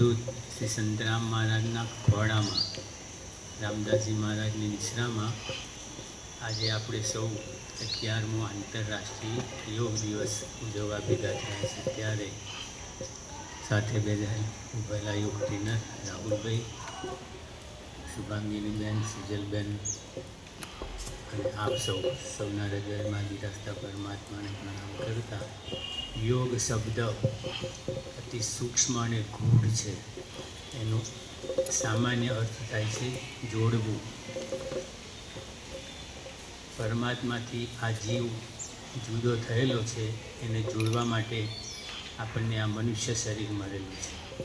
અવધૂત શ્રી સંતરામ મહારાજના ખોડામાં રામદાસજી મહારાજની નિશ્રામાં આજે આપણે સૌ અગિયારમો આંતરરાષ્ટ્રીય યોગ દિવસ ઉજવવા ભેગા થયા છે. ત્યારે સાથે બેઠા ઉભેલા યોગ ટ્રેનર રાહુલભાઈ શુભાંગીનીબેન સુજલબેન અને આપ સૌ સૌના હૃદયમાં બિરાજતા પરમાત્માને પ્રણામ કરતા યોગ શબ્દ અતિ સૂક્ષ્મ અને ગૂઢ છે. એનો સામાન્ય અર્થ થાય છે જોડવું. પરમાત્માથી આ જીવ જુદો થયેલો છે, એને જોડવા માટે આપણને આ મનુષ્ય શરીર મળેલું છે.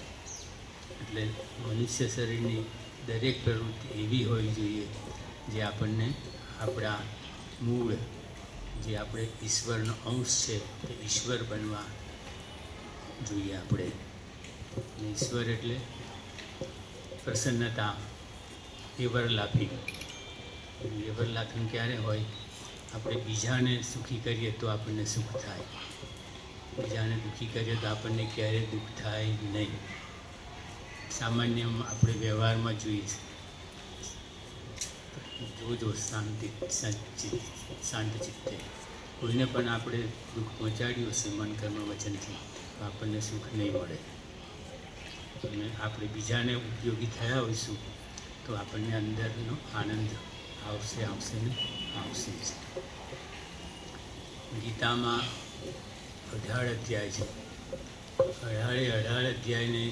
એટલે મનુષ્ય શરીરની દરેક પ્રવૃત્તિ એવી હોવી જોઈએ જે આપણને આપણા મૂળ જે આપણે ઈશ્વરનો અંશ છે, તે ઈશ્વર બનવા જોઈએ આપણે. અને ઈશ્વર એટલે પ્રસન્નતા એવરલાફી એવરલાફિંગ ક્યારે હોય? આપણે બીજાને સુખી કરીએ તો આપણને સુખ થાય. બીજાને દુઃખી કરીએ તો આપણને ક્યારેય દુઃખ થાય નહીં. સામાન્ય આપણે વ્યવહારમાં જોઈએ જોજો શાંતિ શાંતિ શાંત ચિત્તે. કોઈને પણ આપણે દુઃખ પહોંચાડ્યું હશે મન કર્મ વચનથી, તો આપણને સુખ નહીં મળે. અને આપણે બીજાને ઉપયોગી થયા હોઈશું, તો આપણને અંદરનો આનંદ આવશે આવશે ને આવશે. જ ગીતામાં અઢાર અધ્યાય છે. અઢારે અઢાર અધ્યાયને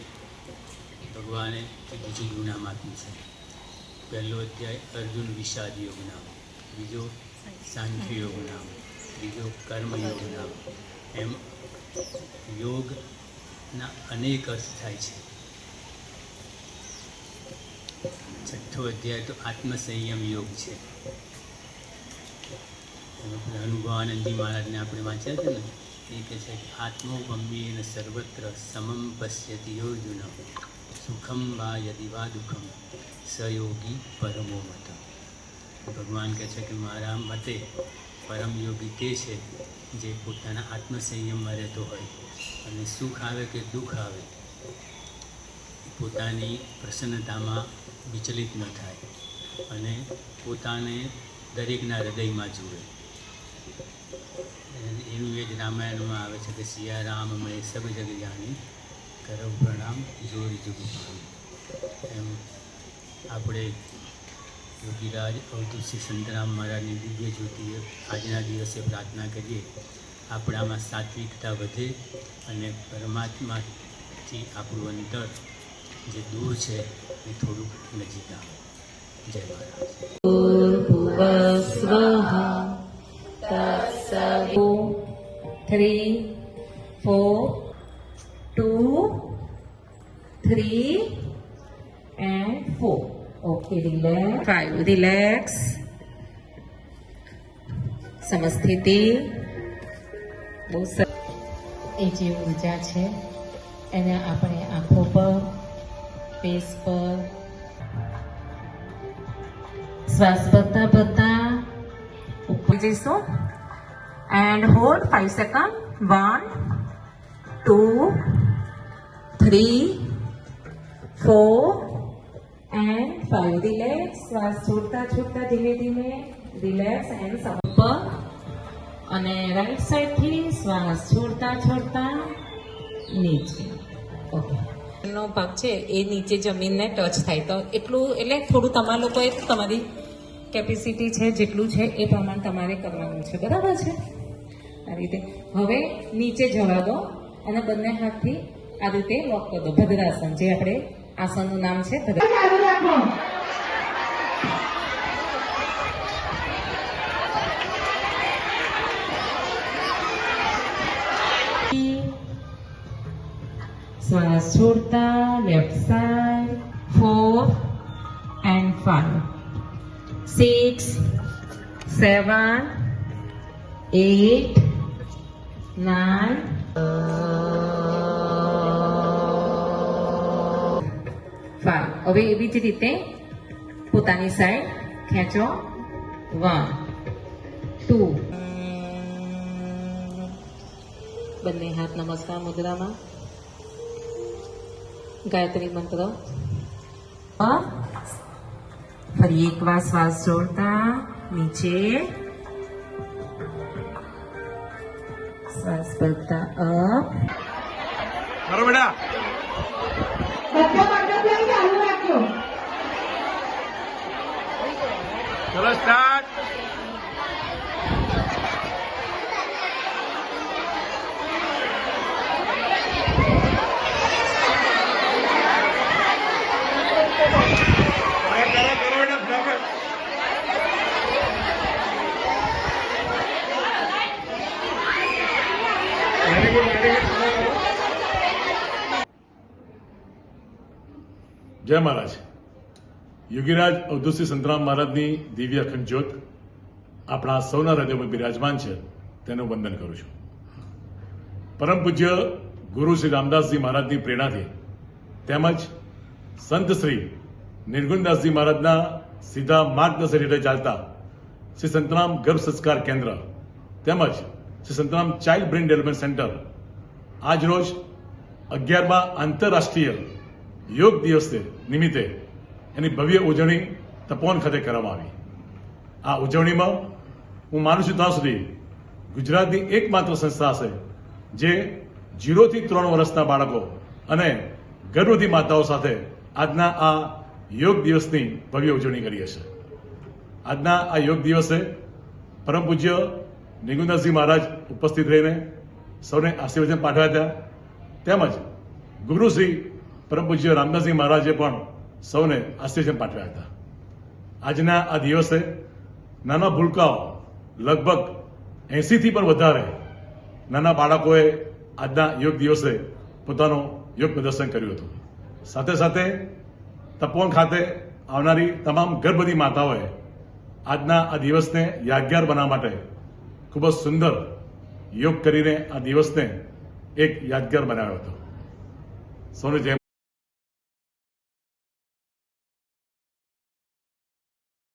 ભગવાને બીજું ગુનામાં આપ્યું છે. પહેલો અધ્યાય, અર્જુન વિષાદ યોગ નામ. બીજો સાંખ્ય યોગ નામ. બીજો કર્મયોગ નામ. એમ યોગના અનેક અર્થ થાય છે. છઠ્ઠો અધ્યાય તો આત્મસંયમ યોગ છે. અનુભવાનંદજી મહારાજને આપણે વાંચ્યા છે ને, એ કહે છે કે આત્મો ગંભીર સર્વત્ર સમમ પશ્યતિ યોજુન. સુખમ વા યદિ વા દુઃખમ સયોગી પરમો મત ભગવાન કહે છે કે મારા મતે પરમ યોગી તે છે જે પોતાના આત્મસંયમમાં રહેતો હોય અને સુખ આવે કે દુઃખ આવે પોતાની પ્રસન્નતામાં વિચલિત ન થાય અને પોતાને દરેકના હૃદયમાં જુએ। એનું એ જ રામાયણમાં આવે છે કે સિયારામ મય, સબ જગ જાણી કરવ પ્રણામ જોરી જુગ એમ આપણે યોગીરાજ અવધૂતસિંહ સંતરામ મહારાજની દિવ્ય જ્યોતિએ આજના દિવસે પ્રાર્થના કરીએ. આપણામાં સાત્વિકતા વધે અને પરમાત્માથી આપણું અંતર જે દૂર છે એ થોડુંક નજીક આવે. જય મહારાજ. Three four two three and four okay relax. Five, relax સમસ્થિતિ બહુ એ જે ઊર્જા છે એને આપણે આંખો પર ફેસ પર શ્વાસ ભરતા ભરતા ઉપર જઈશું. And hold five second one two three four and five relax શ્વાસ છોડતા છોડતા ધીમે ધીમે રિલેક્સ એન્ડ ઉપર અને રાઈટ સાઈડથી શ્વાસ છોડતા છોડતા નીચે. ઓકે નો ભાગ છે, એ નીચે જમીનને ટચ થાય. તો એટલું, એટલે થોડું તમારા લોકોએ તમારી કેપેસિટી છે, જેટલું છે, એ પ્રમાણે તમારે કરવાનું છે. બરાબર છે? આ રીતે. હવે નીચે જવા દો અને બંને હાથથી આ રીતે લોક કરી દો ભદ્રાસન જે આપણે આસનનું નામ છે ભદ્રાસન શ્વાસ છોડતા left side four and five six seven eight nine હવે એવી જ રીતે પોતાની સાઈડ ખેંચો. વન ટુ બંને હાથ નમસ્કાર મુદ્રામાં. ગાયત્રી મંત્ર. ફરી એક વાર શ્વાસ છોડતા નીચે. શ્વાસ ભરતા અપ કરો જય મહારાજ. યોગીરાજ અવધુસિંહ સંતરામ મહારાજની દિવ્ય અખંડ જ્યોત આપણા સૌના હૃદયમાં બિરાજમાન છે, તેનું વંદન કરું છું. પરમ પૂજ્ય ગુરુ શ્રી રામદાસજી મહારાજની પ્રેરણાથી તેમજ સંત શ્રી નિર્ગુણદાસજી મહારાજના સીધા માર્ગદર્શન હેઠળ ચાલતા શ્રી સંતરામ ગર્ભ સંસ્કાર કેન્દ્ર તેમજ Shri Santram child brain development centre આજરોજ અગિયારમાં આંતરરાષ્ટ્રીય યોગ દિવસ નિમિત્તે એની ભવ્ય ઉજવણી તપોવન ખાતે કરવામાં આવી. આ ઉજવણીમાં હું માનું છું ત્યાં સુધી ગુજરાતની એકમાત્ર સંસ્થા છે જે જીરોથી ત્રણ વર્ષના બાળકો અને ગર્ભવતી માતાઓ સાથે આજના આ યોગ દિવસની ભવ્ય ઉજવણી કરી હશે. આજના આ યોગ દિવસે પરમ પૂજ્ય નિગુંદાસજી મહારાજ ઉપસ્થિત રહીને સૌને આશીર્વચન પાઠવ્યા હતા. તેમજ ગુરુશ્રી પરમ પૂજ્ય રામદાસજી મહારાજે પણ સૌને આશીર્વચન પાઠવ્યા હતા. આજના આ દિવસે નાના ભૂલકાઓ લગભગ એંસીથી પણ વધારે નાના બાળકોએ આજના યોગ દિવસે પોતાનું યોગ પ્રદર્શન કર્યું હતું. સાથે સાથે તપોવન ખાતે આવનારી તમામ ગર્ભવતી માતાઓએ આજના આ દિવસને યાદગાર બનાવવા માટે ખૂબ જ સુંદર યોગ કરીને આ દિવસને એક યાદગાર બનાવ્યો હતો. સૌને જય